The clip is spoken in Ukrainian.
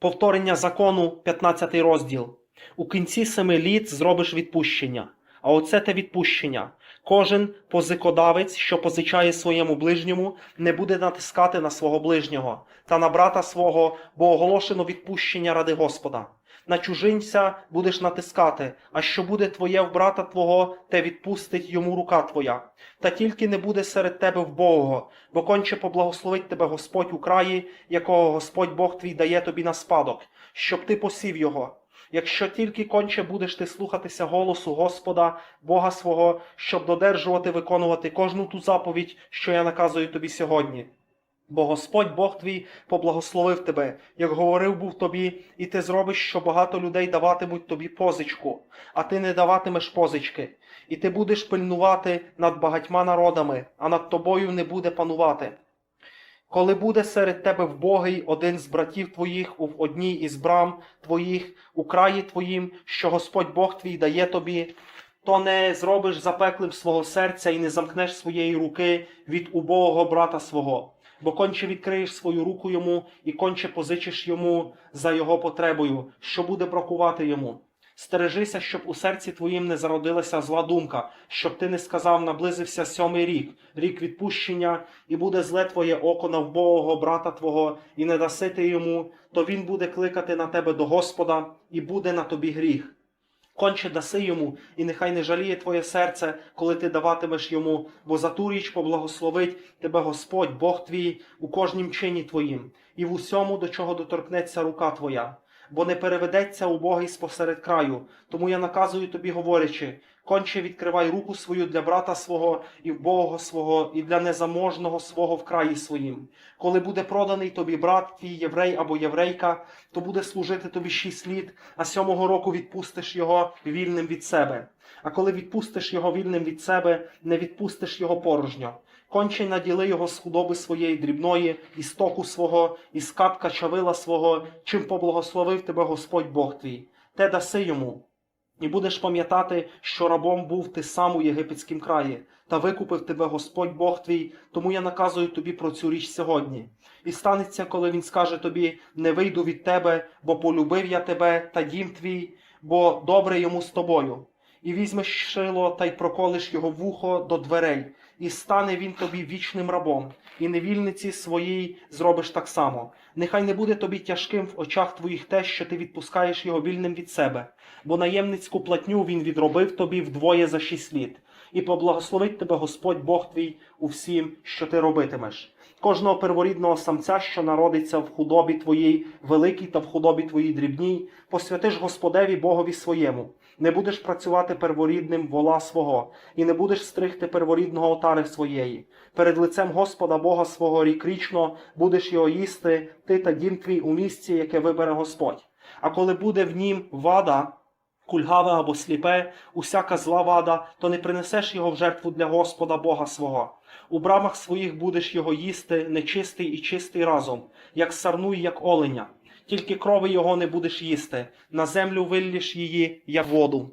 Повторення закону, 15 розділ. У кінці семи літ зробиш відпущення. А оце те відпущення. Кожен позикодавець, що позичає своєму ближньому, не буде натискати на свого ближнього та на брата свого, бо оголошено відпущення ради Господа. На чужинця будеш натискати, а що буде твоє в брата твого, те відпустить йому рука твоя. Та тільки не буде серед тебе вбогого, бо конче поблагословить тебе Господь у краї, якого Господь Бог твій дає тобі на спадок, щоб ти посів його. Якщо тільки конче будеш ти слухатися голосу Господа, Бога свого, щоб додержувати, виконувати кожну ту заповідь, що я наказую тобі сьогодні. Бо Господь Бог твій поблагословив тебе, як говорив був тобі, і ти зробиш, що багато людей даватимуть тобі позичку, а ти не даватимеш позички, і ти будеш пильнувати над багатьма народами, а над тобою не буде панувати. Коли буде серед тебе вбогий один з братів твоїх у одній із брам твоїх, у краї твоїм, що Господь Бог твій дає тобі, то не зробиш запеклим свого серця і не замкнеш своєї руки від убогого брата свого, бо конче відкриєш свою руку йому і конче позичиш йому за його потребою, що буде бракувати йому. Стережися, щоб у серці твоїм не зародилася зла думка, щоб ти не сказав, наблизився сьомий рік, рік відпущення, і буде зле твоє око на вбогого брата твого, і не даси ти йому, то він буде кликати на тебе до Господа, і буде на тобі гріх. Конче даси йому, і нехай не жаліє твоє серце, коли ти даватимеш йому, бо за ту річ поблагословить тебе Господь, Бог твій, у кожнім чині твоїм, і в усьому, до чого доторкнеться рука твоя. Бо не переведеться убогий спосеред краю, тому я наказую тобі, говорячи, конче відкривай руку свою для брата свого і вбогого свого, і для незаможного свого в краї своїм. Коли буде проданий тобі брат твій єврей або єврейка, то буде служити тобі шість літ, а сьомого року відпустиш його вільним від себе. А коли відпустиш його вільним від себе, не відпустиш його порожньо. Конче наділи його з худоби своєї дрібної, і стоку свого, і з капка чавила свого, чим поблагословив тебе Господь Бог твій. Те даси йому. І будеш пам'ятати, що рабом був ти сам у єгипетськім краї, та викупив тебе Господь Бог твій, тому я наказую тобі про цю річ сьогодні. І станеться, коли він скаже тобі: не вийду від тебе, бо полюбив я тебе та дім твій, бо добре йому з тобою. І візьмеш шило та й проколиш його вухо до дверей, і стане він тобі вічним рабом, і невільниці своїй зробиш так само. Нехай не буде тобі тяжким в очах твоїх те, що ти відпускаєш його вільним від себе, бо наємницьку платню він відробив тобі вдвоє за шість літ, і поблагословить тебе Господь Бог твій у всім, що ти робитимеш. Кожного перворідного самця, що народиться в худобі твоїй, великій та в худобі твоїй дрібній, посвятиш Господеві Богові своєму. Не будеш працювати перворідним вола свого, і не будеш стригти перворідного отари своєї. Перед лицем Господа Бога свого рікрічно будеш його їсти, ти та дім твій у місці, яке вибере Господь. А коли буде в нім вада, кульгаве або сліпе, усяка зла вада, то не принесеш його в жертву для Господа Бога свого. У брамах своїх будеш його їсти, нечистий і чистий разом, як сарну і як оленя. Тільки крови його не будеш їсти, на землю вилліш її, як воду.